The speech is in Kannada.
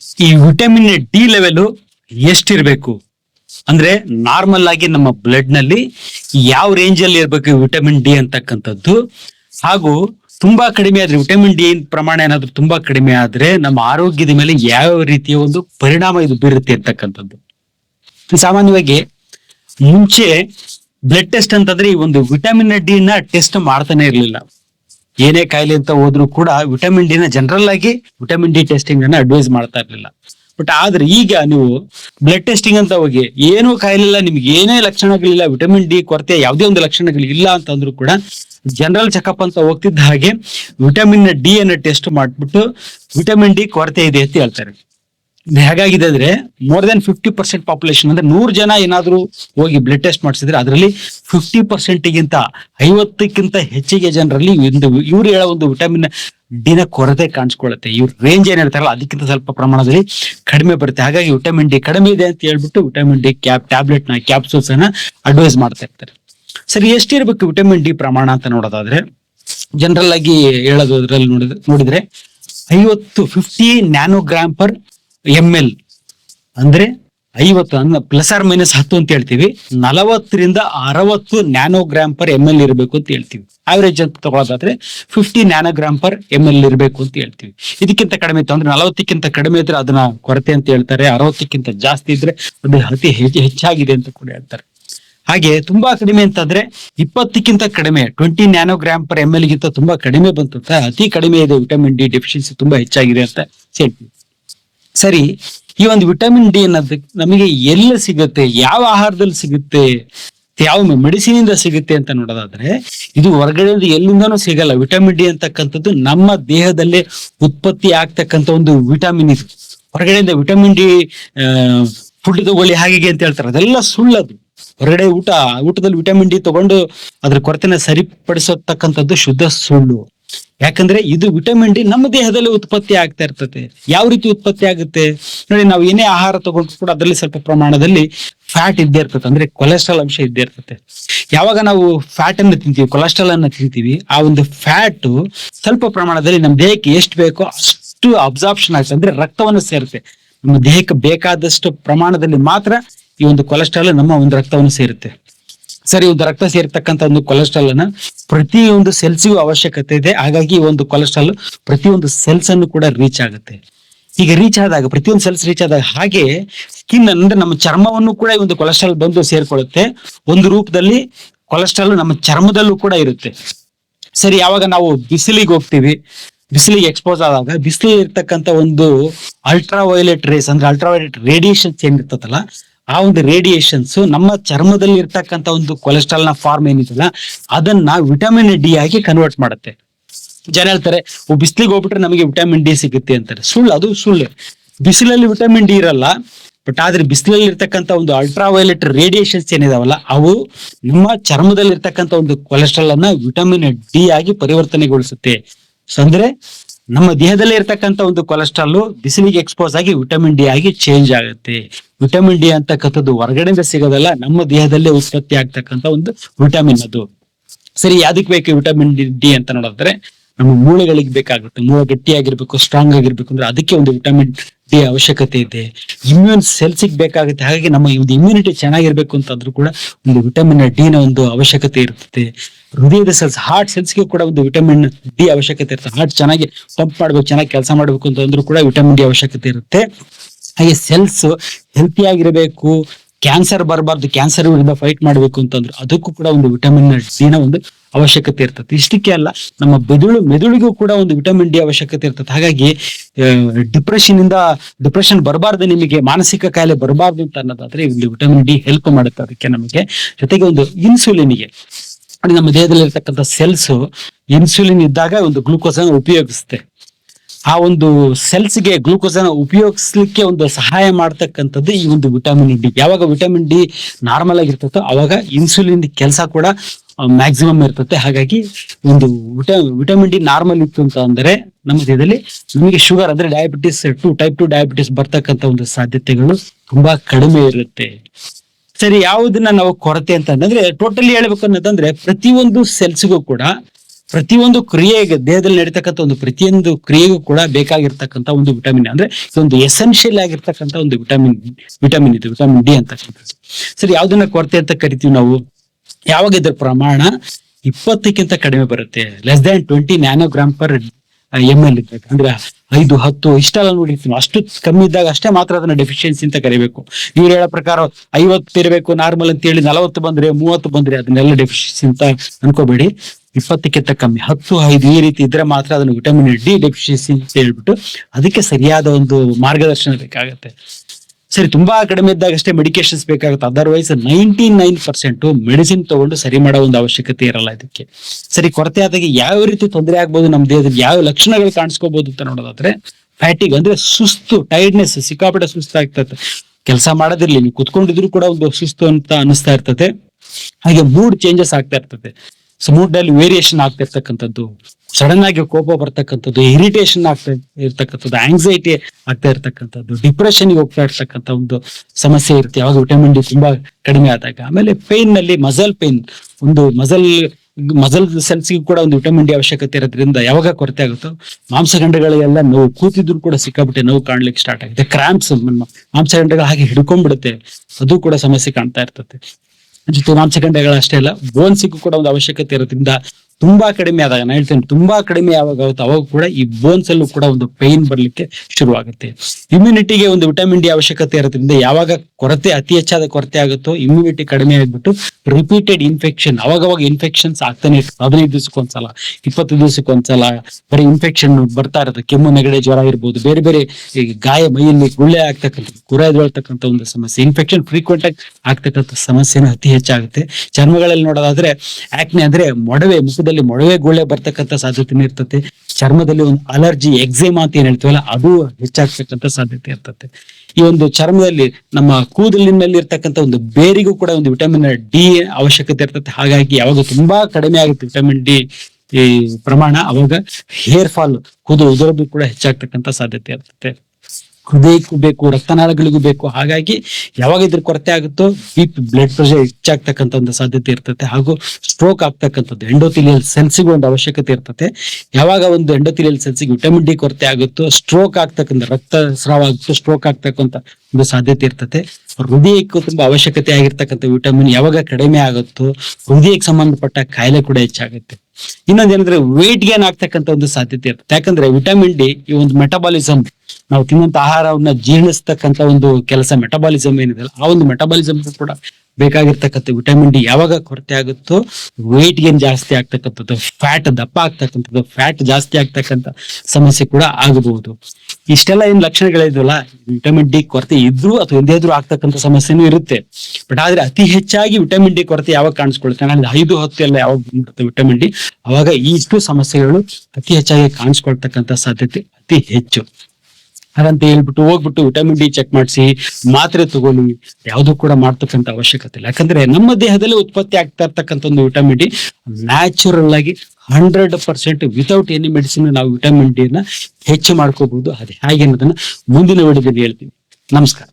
ಈ ವಿಟಮಿನ್ ಡಿ ಲೆವೆಲ್ ಎಷ್ಟಿರ್ಬೇಕು? ಅಂದ್ರೆ ನಾರ್ಮಲ್ ಆಗಿ ನಮ್ಮ ಬ್ಲಡ್ನಲ್ಲಿ ಯಾವ ರೇಂಜ್ ಅಲ್ಲಿ ಇರ್ಬೇಕು ವಿಟಮಿನ್ ಡಿ ಅಂತಕ್ಕಂಥದ್ದು? ಹಾಗೂ ತುಂಬಾ ಕಡಿಮೆ ಆದ್ರೆ ವಿಟಮಿನ್ ಡಿ ಪ್ರಮಾಣ ಏನಾದ್ರೂ ತುಂಬಾ ಕಡಿಮೆ ಆದ್ರೆ ನಮ್ಮ ಆರೋಗ್ಯದ ಮೇಲೆ ಯಾವ ರೀತಿಯ ಒಂದು ಪರಿಣಾಮ ಇದು ಬೀರುತ್ತೆ ಅಂತಕ್ಕಂಥದ್ದು. ಸಾಮಾನ್ಯವಾಗಿ ಮುಂಚೆ ಬ್ಲಡ್ ಟೆಸ್ಟ್ ಅಂತಂದ್ರೆ ಈ ಒಂದು ವಿಟಮಿನ್ ಡಿ ನ ಟೆಸ್ಟ್ ಮಾಡ್ತಾನೆ ಇರ್ಲಿಲ್ಲ. ಏನೇ ಕಾಯಿಲೆ ಅಂತ ಹೋದ್ರು ಕೂಡ ವಿಟಮಿನ್ ಡಿ ನ ಜನರಲ್ ಆಗಿ ವಿಟಮಿನ್ ಡಿ ಟೆಸ್ಟಿಂಗ್ ಅನ್ನ ಅಡ್ವೈಸ್ ಮಾಡ್ತಾ ಇರ್ಲಿಲ್ಲ. ಬಟ್ ಆದ್ರೆ ಈಗ ನೀವು ಬ್ಲಡ್ ಟೆಸ್ಟಿಂಗ್ ಅಂತ ಹೋಗಿ ಏನೂ ಕಾಯಿಲೆ ಇಲ್ಲ ನಿಮ್ಗೆ ಏನೇ ಲಕ್ಷಣಗಳಿಲ್ಲ ವಿಟಮಿನ್ ಡಿ ಕೊರತೆ ಯಾವುದೇ ಒಂದು ಲಕ್ಷಣಗಳು ಇಲ್ಲ ಅಂತಂದ್ರು ಕೂಡ ಜನರಲ್ ಚೆಕಪ್ ಅಂತ ಹೋಗ್ತಿದ್ದ ಹಾಗೆ ವಿಟಮಿನ್ ಡಿ ಅನ್ನ ಟೆಸ್ಟ್ ಮಾಡ್ಬಿಟ್ಟು ವಿಟಮಿನ್ ಡಿ ಕೊರತೆ ಇದೆ ಅಂತ ಹೇಳ್ತಾರೆ. ಹೇಗಾಗಿದೆ ಅಂದ್ರೆ more than fifty percent population ಅಂದ್ರೆ ನೂರು ಜನ ಏನಾದ್ರು ಹೋಗಿ ಬ್ಲಡ್ ಟೆಸ್ಟ್ ಮಾಡಿಸಿದ್ರೆ ಅದರಲ್ಲಿ ಫಿಫ್ಟಿ ಪರ್ಸೆಂಟ್ಗಿಂತ ಐವತ್ತಕ್ಕಿಂತ ಹೆಚ್ಚಿಗೆ ಜನರಲ್ಲಿ ಒಂದು ಇವ್ರು ಹೇಳೋ ಒಂದು ವಿಟಮಿನ್ ಡಿನ ಕೊರತೆ ಕಾಣಿಸ್ಕೊಳ್ಳುತ್ತೆ. ಇವ್ರ ರೇಂಜ್ ಏನ್ ಹೇಳ್ತಾರಲ್ಲ, ಅದಕ್ಕಿಂತ ಸ್ವಲ್ಪ ಪ್ರಮಾಣದಲ್ಲಿ ಕಡಿಮೆ ಬರುತ್ತೆ. ಹಾಗಾಗಿ ವಿಟಮಿನ್ ಡಿ ಕಡಿಮೆ ಇದೆ ಅಂತ ಹೇಳ್ಬಿಟ್ಟು ವಿಟಮಿನ್ ಡಿ ಕ್ಯಾಪ್ ಟ್ಯಾಬ್ಲೆಟ್ನ ಕ್ಯಾಪ್ಸೂಲ್ಸ್ ಅನ್ನ ಅಡ್ವೈಸ್ ಮಾಡ್ತಾ ಇರ್ತಾರೆ. ಸರಿ ಎಷ್ಟಿರ್ಬೇಕು ವಿಟಮಿನ್ ಡಿ ಪ್ರಮಾಣ ಅಂತ ನೋಡೋದಾದ್ರೆ? ಜನರಲ್ ಆಗಿ ಹೇಳೋದು ಅದ್ರಲ್ಲಿ ನೋಡಿದ್ರೆ ನೋಡಿದ್ರೆ ಐವತ್ತು fifty nanogram per M L ಅಂದ್ರೆ ಐವತ್ತು ಪ್ಲಸ್ ಆರ್ ಮೈನಸ್ ಹತ್ತು ಅಂತ ಹೇಳ್ತೀವಿ. ನಲವತ್ತರಿಂದ ಅರವತ್ತು ನ್ಯಾನೋಗ್ರಾಮ್ ಪರ್ ಎಂ ಎಲ್ ಇರಬೇಕು ಅಂತ ಹೇಳ್ತೀವಿ. ಆವರೇಜ್ ಅಂತ ತಗೊಳ್ಳೋದಾದ್ರೆ fifty nanogram per M L ಇರಬೇಕು ಅಂತ ಹೇಳ್ತೀವಿ. ಇದಕ್ಕಿಂತ ಕಡಿಮೆ ಇತ್ತು ಅಂದ್ರೆ ನಲವತ್ತಕ್ಕಿಂತ ಕಡಿಮೆ ಇದ್ರೆ ಅದನ್ನ ಕೊರತೆ ಅಂತ ಹೇಳ್ತಾರೆ. ಅರವತ್ತಕ್ಕಿಂತ ಜಾಸ್ತಿ ಇದ್ರೆ ಅದು ಅತಿ ಹೆಚ್ಚು ಹೆಚ್ಚಾಗಿದೆ ಅಂತ ಕೂಡ ಹೇಳ್ತಾರೆ. ಹಾಗೆ ತುಂಬಾ ಕಡಿಮೆ ಅಂತಂದ್ರೆ ಇಪ್ಪತ್ತಕ್ಕಿಂತ ಕಡಿಮೆ twenty nanogram per M L ಗಿಂತ ತುಂಬಾ ಕಡಿಮೆ ಬಂತು ಅಂತ ಅತಿ ಕಡಿಮೆ ಇದೆ. ವಿಟಮಿನ್ ಡಿ ಡೆಫಿಷಿಯನ್ಸಿ ತುಂಬಾ ಹೆಚ್ಚಾಗಿದೆ ಅಂತ ಹೇಳ್ತೀವಿ. ಸರಿ, ಈ ಒಂದು ವಿಟಮಿನ್ ಡಿ ಅನ್ನೋದು ನಮಗೆ ಎಲ್ಲ ಸಿಗುತ್ತೆ, ಯಾವ ಆಹಾರದಲ್ಲಿ ಸಿಗುತ್ತೆ, ಯಾವ ಮೆಡಿಸಿನ್ ಇಂದ ಸಿಗುತ್ತೆ ಅಂತ ನೋಡೋದಾದ್ರೆ, ಇದು ಹೊರಗಡೆಯಿಂದ ಎಲ್ಲಿಂದನೂ ಸಿಗಲ್ಲ. ವಿಟಮಿನ್ ಡಿ ಅಂತಕ್ಕಂಥದ್ದು ನಮ್ಮ ದೇಹದಲ್ಲೇ ಉತ್ಪತ್ತಿ ಆಗ್ತಕ್ಕಂಥ ಒಂದು ವಿಟಮಿನ್ ಇದು. ಹೊರಗಡೆಯಿಂದ ವಿಟಮಿನ್ ಡಿ ಫುಡ್ ತಗೊಳ್ಳಿ ಹಾಗೆ ಅಂತ ಹೇಳ್ತಾರೆ. ಅದೆಲ್ಲ ಸುಳ್ಳದು. ಹೊರಗಡೆ ಊಟ, ಊಟದಲ್ಲಿ ವಿಟಮಿನ್ ಡಿ ತಗೊಂಡು ಅದ್ರ ಕೊರತೆನ ಸರಿಪಡಿಸತಕ್ಕಂಥದ್ದು ಶುದ್ಧ ಸುಳ್ಳು. ಯಾಕಂದ್ರೆ ಇದು ವಿಟಮಿನ್ ಡಿ ನಮ್ಮ ದೇಹದಲ್ಲಿ ಉತ್ಪತ್ತಿ ಆಗ್ತಾ ಇರ್ತದೆ. ಯಾವ ರೀತಿ ಉತ್ಪತ್ತಿ ಆಗುತ್ತೆ? ನೋಡಿ, ನಾವು ಏನೇ ಆಹಾರ ತಗೊಂಡ್ರು ಕೂಡ ಅದರಲ್ಲಿ ಸ್ವಲ್ಪ ಪ್ರಮಾಣದಲ್ಲಿ ಫ್ಯಾಟ್ ಇದ್ದೇ ಇರ್ತದೆ. ಅಂದ್ರೆ ಕೊಲೆಸ್ಟ್ರಾಲ್ ಅಂಶ ಇದ್ದೇ ಇರ್ತದೆ. ಯಾವಾಗ ನಾವು ಫ್ಯಾಟ್ ಅನ್ನು ತಿಂತೀವಿ ಕೊಲೆಸ್ಟ್ರಾಲ್ ಅನ್ನ ತಿಂತೀವಿ, ಆ ಒಂದು ಫ್ಯಾಟ್ ಸ್ವಲ್ಪ ಪ್ರಮಾಣದಲ್ಲಿ ನಮ್ಮ ದೇಹಕ್ಕೆ ಎಷ್ಟು ಬೇಕೋ ಅಷ್ಟು ಅಬ್ಸಾರ್ಪ್ಷನ್ ಆಗುತ್ತೆ ಅಂದ್ರೆ ರಕ್ತವನ್ನು ಸೇರುತ್ತೆ. ನಮ್ಮ ದೇಹಕ್ಕೆ ಬೇಕಾದಷ್ಟು ಪ್ರಮಾಣದಲ್ಲಿ ಮಾತ್ರ ಈ ಒಂದು ಕೊಲೆಸ್ಟ್ರಾಲ್ ನಮ್ಮ ಒಂದು ರಕ್ತವನ್ನು ಸೇರುತ್ತೆ. ಸರಿ, ಒಂದು ರಕ್ತ ಸೇರ್ತಕ್ಕಂತ ಒಂದು ಕೊಲೆಸ್ಟ್ರಾಲ್ ಅನ್ನ ಪ್ರತಿಯೊಂದು ಸೆಲ್ಸಿಗೂ ಅವಶ್ಯಕತೆ ಇದೆ. ಹಾಗಾಗಿ ಒಂದು ಕೊಲೆಸ್ಟ್ರಾಲ್ ಪ್ರತಿಯೊಂದು ಸೆಲ್ಸ್ ಅನ್ನು ಕೂಡ ರೀಚ್ ಆಗುತ್ತೆ. ಈಗ ರೀಚ್ ಆದಾಗ, ಪ್ರತಿಯೊಂದು ಸೆಲ್ಸ್ ರೀಚ್ ಆದಾಗ ಹಾಗೆ ಸ್ಕಿನ್ ಅಂದ್ರೆ ನಮ್ಮ ಚರ್ಮವನ್ನು ಕೂಡ ಈ ಒಂದು ಕೊಲೆಸ್ಟ್ರಾಲ್ ಬಂದು ಸೇರ್ಕೊಳ್ಳುತ್ತೆ. ಒಂದು ರೂಪದಲ್ಲಿ ಕೊಲೆಸ್ಟ್ರಾಲ್ ನಮ್ಮ ಚರ್ಮದಲ್ಲೂ ಕೂಡ ಇರುತ್ತೆ. ಸರಿ, ಯಾವಾಗ ನಾವು ಬಿಸಿಲಿಗೆ ಹೋಗ್ತೀವಿ, ಬಿಸಿಲಿಗೆ ಎಕ್ಸ್ಪೋಸ್ ಆದಾಗ ಬಿಸಿಲಿಗೆ ಇರ್ತಕ್ಕಂಥ ಒಂದು ಅಲ್ಟ್ರಾ ವೈಲೆಟ್ ರೇಸ್ ಅಂದ್ರೆ ಅಲ್ಟ್ರಾ ವೈಲೆಟ್ ರೇಡಿಯೇಷನ್ಸ್ ಏನಿರ್ತದಲ್ಲ ಆ ಒಂದು ರೇಡಿಯೇಷನ್ಸ್ ನಮ್ಮ ಚರ್ಮದಲ್ಲಿ ಇರ್ತಕ್ಕಂಥ ಒಂದು ಕೊಲೆಸ್ಟ್ರಾಲ್ನ ಫಾರ್ಮ್ ಏನಿದೆಯಲ್ಲ ಅದನ್ನ ವಿಟಮಿನ್ ಡಿ ಆಗಿ ಕನ್ವರ್ಟ್ ಮಾಡುತ್ತೆ. ಜನ ಹೇಳ್ತಾರೆ ಬಿಸಿಲಿಗೆ ಹೋಗ್ಬಿಟ್ರೆ ನಮಗೆ ವಿಟಮಿನ್ ಡಿ ಸಿಗುತ್ತೆ ಅಂತಾರೆ. ಸುಳ್ಳು, ಅದು ಸುಳ್ಳು. ಬಿಸಿಲಲ್ಲಿ ವಿಟಮಿನ್ ಡಿ ಇರಲ್ಲ ಬಟ್ ಆದ್ರೆ ಬಿಸಿಲಲ್ಲಿ ಇರ್ತಕ್ಕಂಥ ಒಂದು ಅಲ್ಟ್ರಾ ವೈಲೆಟ್ ರೇಡಿಯೇಷನ್ಸ್ ಏನಿದಾವಲ್ಲ, ಅವು ನಿಮ್ಮ ಚರ್ಮದಲ್ಲಿ ಇರ್ತಕ್ಕಂಥ ಒಂದು ಕೊಲೆಸ್ಟ್ರಾಲ್ ಅನ್ನ ವಿಟಮಿನ್ ಡಿ ಆಗಿ ಪರಿವರ್ತನೆಗೊಳಿಸುತ್ತೆ. ಅಂದ್ರೆ ನಮ್ಮ ದೇಹದಲ್ಲಿ ಇರ್ತಕ್ಕಂಥ ಒಂದು ಕೊಲೆಸ್ಟ್ರಾಲ್ ಬಿಸಿಲಿಗೆ ಎಕ್ಸ್ಪೋಸ್ ಆಗಿ ವಿಟಮಿನ್ ಡಿ ಆಗಿ ಚೇಂಜ್ ಆಗುತ್ತೆ. ವಿಟಮಿನ್ ಡಿ ಅಂತಕ್ಕಂಥದ್ದು ಹೊರಗಡೆಯಿಂದ ಸಿಗೋದಲ್ಲ, ನಮ್ಮ ದೇಹದಲ್ಲೇ ಉತ್ಪತ್ತಿ ಆಗ್ತಕ್ಕಂಥ ಒಂದು ವಿಟಮಿನ್ ಅದು. ಸರಿ, ಯಾವ್ದಕ್ಕೆ ಬೇಕು ವಿಟಮಿನ್ ಡಿ ಡಿ ಅಂತ ನೋಡಿದ್ರೆ ನಮ್ಮ ಮೂಳೆಗಳಿಗೆ ಬೇಕಾಗುತ್ತೆ ಮೂಳೆ ಗಟ್ಟಿಯಾಗಿರ್ಬೇಕು ಸ್ಟ್ರಾಂಗ್ ಆಗಿರ್ಬೇಕು ಅಂದ್ರೆ ಅದಕ್ಕೆ ಒಂದು ವಿಟಮಿನ್ ಡಿ ಅವಶ್ಯಕತೆ ಇದೆ. ಇಮ್ಯೂನ್ ಸೆಲ್ಸ್ ಬೇಕಾಗುತ್ತೆ, ಹಾಗಾಗಿ ನಮ್ಮ ಒಂದು ಇಮ್ಯುನಿಟಿ ಚೆನ್ನಾಗಿರ್ಬೇಕು ಅಂತಂದ್ರೂ ಕೂಡ ಒಂದು ವಿಟಮಿನ್ ಡಿ ನ ಒಂದು ಅವಶ್ಯಕತೆ ಇರ್ತದೆ ಹೃದಯದ ಸೆಲ್ಸ್ ಹಾರ್ಟ್ ಸೆಲ್ಸ್ಗೆ ಕೂಡ ಒಂದು ವಿಟಮಿನ್ ಡಿ ಅವಶ್ಯಕತೆ ಇರುತ್ತೆ. ಹಾರ್ಟ್ ಚೆನ್ನಾಗಿ ಪಂಪ್ ಮಾಡ್ಬೇಕು, ಚೆನ್ನಾಗಿ ಕೆಲಸ ಮಾಡ್ಬೇಕು ಅಂತಂದ್ರೂ ಕೂಡ ವಿಟಮಿನ್ ಡಿ ಅವಶ್ಯಕತೆ ಇರುತ್ತೆ. ಹಾಗೆ ಸೆಲ್ಸ್ ಹೆಲ್ತಿ ಆಗಿರಬೇಕು ಕ್ಯಾನ್ಸರ್ ಬರಬಾರ್ದು ಕ್ಯಾನ್ಸರ್ ವಿರುದ್ಧ ಫೈಟ್ ಮಾಡಬೇಕು ಅಂತಂದ್ರೆ ಅದಕ್ಕೂ ಕೂಡ ಒಂದು ವಿಟಮಿನ್ ಡಿ ನ ಒಂದು ಅವಶ್ಯಕತೆ ಇರ್ತದೆ. ಇಷ್ಟಕ್ಕೆ ಅಲ್ಲ, ನಮ್ಮ ಮೆದುಳು, ಮೆದುಳಿಗೂ ಕೂಡ ಒಂದು ವಿಟಮಿನ್ ಡಿ ಅವಶ್ಯಕತೆ ಇರ್ತದೆ. ಹಾಗಾಗಿ ಡಿಪ್ರೆಷನ್ ಇಂದ ಡಿಪ್ರೆಷನ್ ಬರಬಾರ್ದು ನಿಮಗೆ, ಮಾನಸಿಕ ಕಾಯಿಲೆ ಬರಬಾರ್ದು ಅಂತ ಅನ್ನೋದಾದ್ರೆ ಇಲ್ಲಿ ವಿಟಮಿನ್ ಡಿ ಹೆಲ್ಪ್ ಮಾಡುತ್ತೆ ಅದಕ್ಕೆ ನಮಗೆ. ಜೊತೆಗೆ ಒಂದು ಇನ್ಸುಲಿನ್ಗೆ ನಮ್ಮ ದೇಹದಲ್ಲಿ ಇರತಕ್ಕಂಥ ಸೆಲ್ಸ್ ಇನ್ಸುಲಿನ್ ಇದ್ದಾಗ ಒಂದು ಗ್ಲೂಕೋಸ್ ಅನ್ನು ಉಪಯೋಗಿಸುತ್ತೆ. ಆ ಒಂದು ಸೆಲ್ಸ್ಗೆ ಗ್ಲೂಕೋಸ್ ಅನ್ನ ಉಪಯೋಗಿಸ್ಲಿಕ್ಕೆ ಒಂದು ಸಹಾಯ ಮಾಡ್ತಕ್ಕಂಥದ್ದು ಈ ಒಂದು ವಿಟಮಿನ್ ಡಿ ಯಾವಾಗ ವಿಟಮಿನ್ ಡಿ ನಾರ್ಮಲ್ ಆಗಿರ್ತದೋ ಅವಾಗ ಇನ್ಸುಲಿನ್ ಕೆಲಸ ಕೂಡ ಮ್ಯಾಕ್ಸಿಮಮ್ ಇರ್ತದೆ ಹಾಗಾಗಿ ಒಂದು ವಿಟ ವಿಟಮಿನ್ ಡಿ ನಾರ್ಮಲ್ ಇತ್ತು ಅಂತ ಅಂದ್ರೆ ನಮ್ಮ ದೇಹದಲ್ಲಿ ನಮಗೆ ಶುಗರ್ ಅಂದ್ರೆ diabetes two type two diabetes ಬರ್ತಕ್ಕಂಥ ಒಂದು ಸಾಧ್ಯತೆಗಳು ತುಂಬಾ ಕಡಿಮೆ ಇರುತ್ತೆ. ಸರಿ, ಯಾವುದನ್ನ ನಾವು ಕೊರತೆ ಅಂತ ಅಂದ್ರೆ ಟೋಟಲಿ ಹೇಳ್ಬೇಕು ಅನ್ನೋದಂದ್ರೆ ಪ್ರತಿಯೊಂದು ಸೆಲ್ಸ್ಗೂ ಕೂಡ ಪ್ರತಿಯೊಂದು ಕ್ರಿಯೆಗೆ, ದೇಹದಲ್ಲಿ ನಡೀತಕ್ಕಂಥ ಒಂದು ಪ್ರತಿಯೊಂದು ಕ್ರಿಯೆಗೂ ಕೂಡ ಬೇಕಾಗಿರ್ತಕ್ಕಂಥ ಒಂದು ವಿಟಮಿನ್. ಅಂದ್ರೆ ಇದೊಂದು ಎಸೆನ್ಷಿಯಲ್ ಆಗಿರ್ತಕ್ಕಂಥ ಒಂದು ವಿಟಮಿನ್ ವಿಟಮಿನ್ ಇದು, ವಿಟಮಿನ್ ಡಿ ಅಂತಕ್ಕಂಥದ್ದು ಸರಿ, ಯಾವ್ದನ್ನ ಕೊರತೆ ಅಂತ ಕರಿತೀವಿ ನಾವು? ಯಾವಾಗ ಇದ್ರ ಪ್ರಮಾಣ? ಇಪ್ಪತ್ತಕ್ಕಿಂತ ಕಡಿಮೆ ಬರುತ್ತೆ. Less than twenty nanogram per M L ಇದ್ದಾಗ. ಅಂದ್ರೆ ಐದು, ಹತ್ತು, ಇಷ್ಟೆಲ್ಲ ನೋಡಿರ್ತೀವಿ ಅಷ್ಟು ಕಮ್ಮಿ ಇದ್ದಾಗ ಅಷ್ಟೇ ಮಾತ್ರ ಅದನ್ನ ಡೆಫಿಷಿಯನ್ಸಿ ಅಂತ ಕರಿಬೇಕು. ಇವ್ರು ಹೇಳೋ ಪ್ರಕಾರ ಐವತ್ತು ಇರಬೇಕು ನಾರ್ಮಲ್ ಅಂತ ಹೇಳಿ ನಲವತ್ತು ಬಂದ್ರೆ ಮೂವತ್ತು ಬಂದ್ರೆ ಅದನ್ನೆಲ್ಲ ಡೆಫಿಷಿಯನ್ಸಿ ಅಂತ ಅನ್ಕೋಬೇಡಿ. ಇಪ್ಪತ್ತಕ್ಕಿಂತ ಕಮ್ಮಿ ಹತ್ತು, ಐದು ಈ ರೀತಿ ಇದ್ರೆ ಮಾತ್ರ ಅದನ್ನು ವಿಟಮಿನ್ ಡಿ ಡೆಫಿಷಿಯನ್ಸಿ ಅಂತ ಹೇಳ್ಬಿಟ್ಟು ಅದಕ್ಕೆ ಸರಿಯಾದ ಒಂದು ಮಾರ್ಗದರ್ಶನ ಬೇಕಾಗತ್ತೆ. ಸರಿ, ತುಂಬಾ ಕಡಿಮೆ ಇದ್ದಾಗ ಅಷ್ಟೇ ಮೆಡಿಕೇಶನ್ಸ್ ಬೇಕಾಗುತ್ತೆ. Otherwise ninety nine percent medicine ತಗೊಂಡು ಸರಿ ಮಾಡೋ ಒಂದು ಅವಶ್ಯಕತೆ ಇರಲ್ಲ ಇದಕ್ಕೆ. ಸರಿ, ಕೊರತೆ ಆದಾಗ ಯಾವ ರೀತಿ ತೊಂದರೆ ಆಗ್ಬೋದು ನಮ್ಮ ದೇಹದಲ್ಲಿ, ಯಾವ ಲಕ್ಷಣಗಳು ಕಾಣಿಸ್ಕೋಬಹುದು ಅಂತ ನೋಡೋದಾದ್ರೆ ಫ್ಯಾಟಿಗ್ ಅಂದ್ರೆ ಸುಸ್ತು ಟೈರ್ಡ್ನೆಸ್ ಸಿಕ್ಕಾಪಟ್ಟೆ ಸುಸ್ತು ಆಗ್ತದೆ. ಕೆಲಸ ಮಾಡೋದಿರ್ಲಿ, ನೀವು ಕುತ್ಕೊಂಡಿದ್ರು ಕೂಡ ಒಂದು ಸುಸ್ತು ಅಂತ ಅನಿಸ್ತಾ ಇರ್ತದೆ. ಹಾಗೆ ಮೂಡ್ ಚೇಂಜಸ್ ಆಗ್ತಾ ಇರ್ತದೆ. ನಲ್ಲಿ ವೇರಿಯೇಷನ್ ಆಗ್ತಾ ಇರ್ತಕ್ಕಂಥದ್ದು ಸಡನ್ ಆಗಿ ಕೋಪ ಬರ್ತಕ್ಕಂಥದ್ದು ಇರಿಟೇಷನ್ ಆಗ್ತಾ ಇರ್ತಕ್ಕಂಥದ್ದು ಆಂಗ್ಸೈಟಿ ಆಗ್ತಾ ಇರ್ತಕ್ಕಂಥದ್ದು ಡಿಪ್ರೆಷನ್ ಹೋಗ್ತಾ ಇರ್ತಕ್ಕಂಥ ಒಂದು ಸಮಸ್ಯೆ ಇರುತ್ತೆ. ಯಾವಾಗ ವಿಟಮಿನ್ ಡಿ ತುಂಬಾ ಕಡಿಮೆ ಆದಾಗ. ಆಮೇಲೆ ಪೇನ್ನಲ್ಲಿ ಮಸಲ್ ಪೇನ್ ಒಂದು ಮಸಲ್ ಮಸಲ್ ಸೆಲ್ಸ್ಗೂ ಕೂಡ ಒಂದು ವಿಟಮಿನ್ ಡಿ ಅವಶ್ಯಕತೆ ಇರೋದ್ರಿಂದ ಯಾವಾಗ ಕೊರತೆ ಆಗುತ್ತೋ, ಮಾಂಸಗಂಡಗಳಿಗೆಲ್ಲ ನೋವು, ಕೂತಿದ್ರು ಕೂಡ ಸಿಕ್ಕಾಬಿಟ್ಟೆ ನೋವು ಕಾಣ್ಲಿಕ್ಕೆ ಸ್ಟಾರ್ಟ್ ಆಗುತ್ತೆ. ಕ್ರಾಂಪ್ಸ್ ಮಾಂಸಖಂಡಗಳು ಹಾಗೆ ಹಿಡ್ಕೊಂಡ್ಬಿಡುತ್ತೆ. ಅದು ಕೂಡ ಸಮಸ್ಯೆ ಕಾಣ್ತಾ ಇರ್ತದೆ. ಜೊತೆ ನಾಲ್ಕು ಅಷ್ಟೇ ಅಲ್ಲ ಬೋನ್ಸಿಗೂ ಕೂಡ ಒಂದು ಅವಶ್ಯಕತೆ ಇರೋದ್ರಿಂದ ತುಂಬಾ ಕಡಿಮೆ ಆದಾಗ ನಾನು ಹೇಳ್ತೇನೆ ತುಂಬಾ ಕಡಿಮೆ ಯಾವಾಗ ಆಗುತ್ತೆ. ಅವಾಗ ಕೂಡ ಈ ಬೋನ್ಸ್ ಅಲ್ಲೂ ಕೂಡ ಒಂದು ಪೈನ್ ಬರ್ಲಿಕ್ಕೆ ಶುರುವಾಗುತ್ತೆ. ಇಮ್ಯುನಿಟಿಗೆ ಒಂದು ವಿಟಮಿನ್ ಡಿ ಅವಶ್ಯಕತೆ ಇರೋದ್ರಿಂದ ಯಾವಾಗ ಕೊರತೆ ಅತಿ ಹೆಚ್ಚಾದ ಕೊರತೆ ಆಗುತ್ತೋ ಇಮ್ಯುನಿಟಿ ಕಡಿಮೆ ಆಗ್ಬಿಟ್ಟು ರಿಪೀಟೆಡ್ ಇನ್ಫೆಕ್ಷನ್ ಅವಾಗವಾಗ ಇನ್ಫೆಕ್ಷನ್ಸ್ ಆಗ್ತಾನೆ ಇರ್ತದೆ ಹದಿನೈದು ದಿವಸಕ್ಕೊಂದ್ಸಲ ಇಪ್ಪತ್ತು ದಿವಸಕ್ಕೊಂದ್ಸಲ ಬರೀ ಇನ್ಫೆಕ್ಷನ್ ಬರ್ತಾ ಇರೋದು ಕೆಮ್ಮು, ನೆಗಡೆ, ಜ್ವರ ಇರ್ಬೋದು, ಬೇರೆ ಬೇರೆ ಈ ಗಾಯ ಮೈಯಲ್ಲಿ ಗುಳ್ಳೆ ಆಗ್ತಕ್ಕಂಥದ್ದು ಕುರಾಯ್ದೊಳ್ತಕ್ಕಂಥ ಒಂದು ಸಮಸ್ಯೆ. ಇನ್ಫೆಕ್ಷನ್ ಫ್ರೀಕ್ವೆಂಟ್ ಆಗಿ ಆಗ್ತಕ್ಕಂಥ ಸಮಸ್ಯೆನ ಅತಿ ಹೆಚ್ಚಾಗುತ್ತೆ. ಚರ್ಮಗಳಲ್ಲಿ ನೋಡೋದಾದ್ರೆ ಆಕ್ನೆ ಅಂದ್ರೆ ಮೊಡವೆ ಮುಖದಲ್ಲಿ ಮೊಳವೆ ಗುಳ್ಳೆ ಬರ್ತಕ್ಕಂಥ ಸಾಧ್ಯತೆ ಇರ್ತತೆ. ಚರ್ಮದಲ್ಲಿ ಒಂದು ಅಲರ್ಜಿ, ಎಕ್ಸೇಮ್ ಅಂತ ಏನ್ ಹೇಳ್ತೀವಲ್ಲ, ಅದು ಹೆಚ್ಚಾಗ್ತಕ್ಕಂಥ ಸಾಧ್ಯತೆ ಇರ್ತತೆ. ಈ ಒಂದು ಚರ್ಮದಲ್ಲಿ ನಮ್ಮ ಕೂದಲಿನಲ್ಲಿ ಇರ್ತಕ್ಕಂಥ ಒಂದು ಬೇರಿಗೂ ಕೂಡ ಒಂದು ವಿಟಮಿನ್ ಡಿ ಅವಶ್ಯಕತೆ ಇರ್ತತೆ. ಹಾಗಾಗಿ ಯಾವಾಗ ತುಂಬಾ ಕಡಿಮೆ ಆಗುತ್ತೆ ವಿಟಮಿನ್ ಡಿ ಈ ಪ್ರಮಾಣ, ಅವಾಗ ಹೇರ್ ಫಾಲ್, ಕೂದಲು ಉದುರೋದು ಕೂಡ ಹೆಚ್ಚಾಗ್ತಕ್ಕಂಥ ಸಾಧ್ಯತೆ ಇರ್ತದೆ ಹೃದಯಕ್ಕೂ ಬೇಕು, ರಕ್ತನಾಳಗಳಿಗೂ ಬೇಕು. ಹಾಗಾಗಿ ಯಾವಾಗ ಇದ್ರ ಕೊರತೆ ಆಗುತ್ತೋ ಬಿ ಪಿ ಬ್ಲಡ್ ಪ್ರೆಷರ್ ಹೆಚ್ಚಾಗ್ತಕ್ಕಂತ ಒಂದು ಸಾಧ್ಯತೆ ಇರ್ತದೆ. ಹಾಗೂ ಸ್ಟ್ರೋಕ್ ಆಗ್ತಕ್ಕಂಥದ್ದು ಎಂಡೋಥಿಲಿಯಲ್ ಸೆನ್ಸಿಗೂ ಒಂದು ಅವಶ್ಯಕತೆ ಇರ್ತದೆ. ಯಾವಾಗ ಒಂದು ಎಂಡೋಥಿಲಿಯಲ್ ಸೆನ್ಸಿಗೆ ವಿಟಮಿನ್ ಡಿ ಕೊರತೆ ಆಗುತ್ತೋ ಸ್ಟ್ರೋಕ್ ಆಗ್ತಕ್ಕಂಥ, ರಕ್ತಸ್ರಾವ ಆಗುತ್ತೋ ಸ್ಟ್ರೋಕ್ ಆಗ್ತಕ್ಕಂತ ಒಂದು ಸಾಧ್ಯತೆ ಇರ್ತದೆ. ಹೃದಯಕ್ಕೂ ತುಂಬಾ ಅವಶ್ಯಕತೆ ಆಗಿರ್ತಕ್ಕಂಥ ವಿಟಮಿನ್ ಯಾವಾಗ ಕಡಿಮೆ ಆಗುತ್ತೋ, ಹೃದಯಕ್ಕೆ ಸಂಬಂಧಪಟ್ಟ ಕಾಯಿಲೆ ಕೂಡ ಹೆಚ್ಚಾಗುತ್ತೆ. ಇನ್ನೊಂದೇನಂದ್ರೆ ವೇಟ್ ಗೇನ್ ಆಗ್ತಕ್ಕಂಥ ಒಂದು ಸಾಧ್ಯತೆ ಇರುತ್ತೆ ಯಾಕಂದ್ರೆ ವಿಟಮಿನ್ ಡಿ ಈ ಒಂದು ಮೆಟಬಾಲಿಸಮ್ ನಾವು ತಿನ್ನುವಂತ ಆಹಾರವನ್ನ ಜೀರ್ಣಿಸ್ತಕ್ಕಂಥ ಒಂದು ಕೆಲಸ ಮೆಟಬಾಲಿಸಮ್ ಏನಿದೆ ಆ ಒಂದು ಮೆಟಬಾಲಿಸಮ್ ಕೂಡ ಬೇಕಾಗಿರ್ತಕ್ಕಂಥ ವಿಟಮಿನ್ ಡಿ ಯಾವಾಗ ಕೊರತೆ ಆಗುತ್ತೋ ವೇಟ್ ಗೇನ್ ಜಾಸ್ತಿ ಆಗ್ತಕ್ಕಂಥದ್ದು ಫ್ಯಾಟ್ ದಪ್ಪ ಆಗ್ತಕ್ಕಂಥದ್ದು ಫ್ಯಾಟ್ ಜಾಸ್ತಿ ಆಗ್ತಕ್ಕಂಥ ಸಮಸ್ಯೆ ಕೂಡ ಆಗಬಹುದು. ಇಷ್ಟೆಲ್ಲ ಏನ್ ಲಕ್ಷಣಗಳಿದ್ವಲ್ಲ ವಿಟಮಿನ್ ಡಿ ಕೊರತೆ ಇದ್ರೂ ಅಥವಾ ಹಿಂದೆ ಇದ್ರೂ ಆಗ್ತಕ್ಕಂಥ ಸಮಸ್ಯೆನೂ ಇರುತ್ತೆ. ಬಟ್ ಆದ್ರೆ ಅತಿ ಹೆಚ್ಚಾಗಿ ವಿಟಮಿನ್ ಡಿ ಕೊರತೆ ಯಾವಾಗ ಕಾಣಿಸ್ಕೊಳುತ್ತೆ? ನಾನು ಐದು ಹತ್ತು ಎಲ್ಲ ಯಾವಾಗ ಬಂದ್ಬಿಡುತ್ತೆ ವಿಟಮಿನ್ ಡಿ ಅವಾಗ ಇಷ್ಟು ಸಮಸ್ಯೆಗಳು ಅತಿ ಹೆಚ್ಚಾಗಿ ಕಾಣಿಸ್ಕೊಳ್ತಕ್ಕಂಥ ಸಾಧ್ಯತೆ ಅತಿ ಹೆಚ್ಚು. ಹಾಗಂತ ಹೇಳ್ಬಿಟ್ಟು ಹೋಗ್ಬಿಟ್ಟು ವಿಟಮಿನ್ ಡಿ ಚೆಕ್ ಮಾಡಿಸಿ, ಮಾತ್ರೆ ತಗೊಳ್ಳಿ, ಯಾವುದು ಕೂಡ ಮಾಡ್ತಕ್ಕಂಥ ಅವಶ್ಯಕತೆ ಇಲ್ಲ. ಯಾಕಂದ್ರೆ ನಮ್ಮ ದೇಹದಲ್ಲಿ ಉತ್ಪತ್ತಿ ಆಗ್ತಾ ಇರ್ತಕ್ಕಂಥ ಒಂದು ವಿಟಮಿನ್ ಡಿ ನ್ಯಾಚುರಲ್ ಆಗಿ hundred percent without any medicine ನಾವು ವಿಟಮಿನ್ ಡಿ ನ ಹೆಚ್ಚು ಮಾಡ್ಕೋಬಹುದು. ಅದು ಹೇಗೆ ಅನ್ನೋದನ್ನ ಮುಂದಿನ ವಿಡಿಯೋದಲ್ಲಿ ಹೇಳ್ತೀನಿ. ನಮಸ್ಕಾರ.